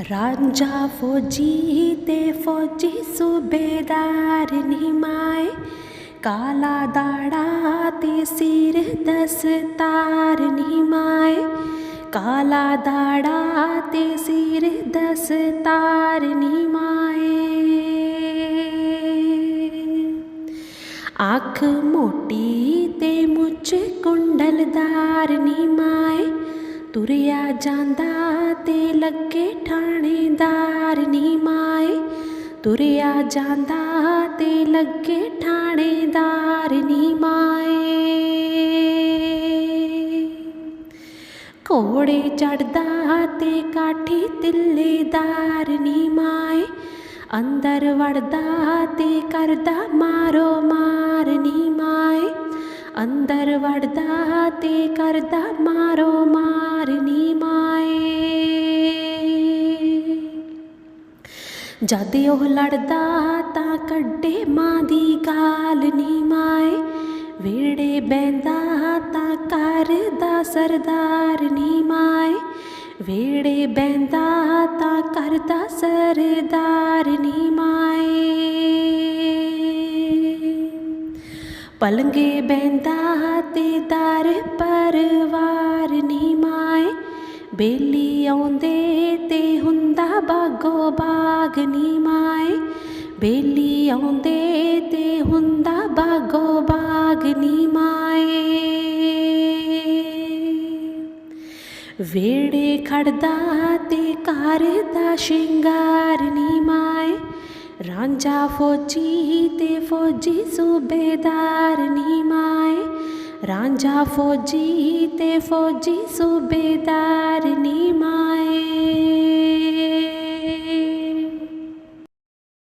ਰਾਂਝਾ ਫੌਜੀ ਤੇ ਫੌਜੀ ਸੂਬੇਦਾਰ ਨਿਮਾਏ ਕਾਲਾ ਦਾੜਾ ਤੇ ਸਿਰ ਦਸਤਾਰ ਨਿਮਾਏ ਕਾਲਾ ਦਾੜਾ ਤੇ ਸਿਰ ਦਸਤਾਰ ਨਿਮਾਏ ਅੱਖ ਮੋਟੀ ਤੇ ਮੁੱਛ ਕੁੰਡਲਦਾਰ ਨਿਮਾਏ ਤੁਰਿਆ ਜਾਂਦਾ ਤੇ ਲੱਗੇ ਠਾਣੇਦਾਰ ਨਿਮਾਏ ਤੁਰਿਆ ਜਾਂਦਾ ਤੇ ਲੱਗੇ ਠਾਣੇਦਾਰ ਨਿਮਾਏ ਘੋੜੇ ਚੜਦਾ ਤੇ ਕਾਠੀ ਤਿੱਲੇਦਾਰ ਨਿਮਾਏ ਅੰਦਰ ਵੜਦਾ ਤੇ ਕਰਦਾ ਮਾਰੋ ਮਾਰ। ਅੰਦਰ ਵੜਦਾ ਤੇ ਕਰਦਾ ਮਾਰੋ ਮਾਰਨੀ ਨਿਮਾਏ ਜਦ ਉਹ ਲੜਦਾ ਤਾਂ ਕੱਢੇ ਮਾਂ ਦੀ ਗਾਲ ਨਿਮਾਏ ਵੇੜੇ ਬੈੰਦਾ ਤਾਂ ਕਰਦਾ ਸਰਦਾਰ ਨਿਮਾਏ ਵੇੜੇ ਬੈਂਦਾ ਤਾਂ ਕਰਦਾ ਸਰਦਾਰ ਪਲੰਗੇ ਬੈੰਦਾ ਤੇ ਦਰ ਪਰਵਾਰ ਨਿਮਾਏ ਬੇਲੀ ਆਉਂਦੇ ਤੇ ਹੁੰਦਾ ਬਾਗੋ ਬਾਗ ਨਿਮਾਏ ਬੇਲੀ ਆਉਂਦੇ ਤੇ ਹੁੰਦਾ ਬਾਗੋ ਬਾਗ ਨਿਮਾਏ ਵੇੜੇ ਖੜਦਾ ਤੇ ਘਰ ਦਾ ਸ਼ਿੰਗਾਰ ਨਿਮਾਏ ਰਾਂਝਾ ਫੌਜੀ ਤੇ ਫੌਜੀ ਸੂਬੇਦਾਰ ਨਿਮਾਏ ਰਾਂਝਾ ਫੌਜੀ ਤੇ ਫੌਜੀ ਸੂਬੇਦਾਰ ਨਿਮਾਏ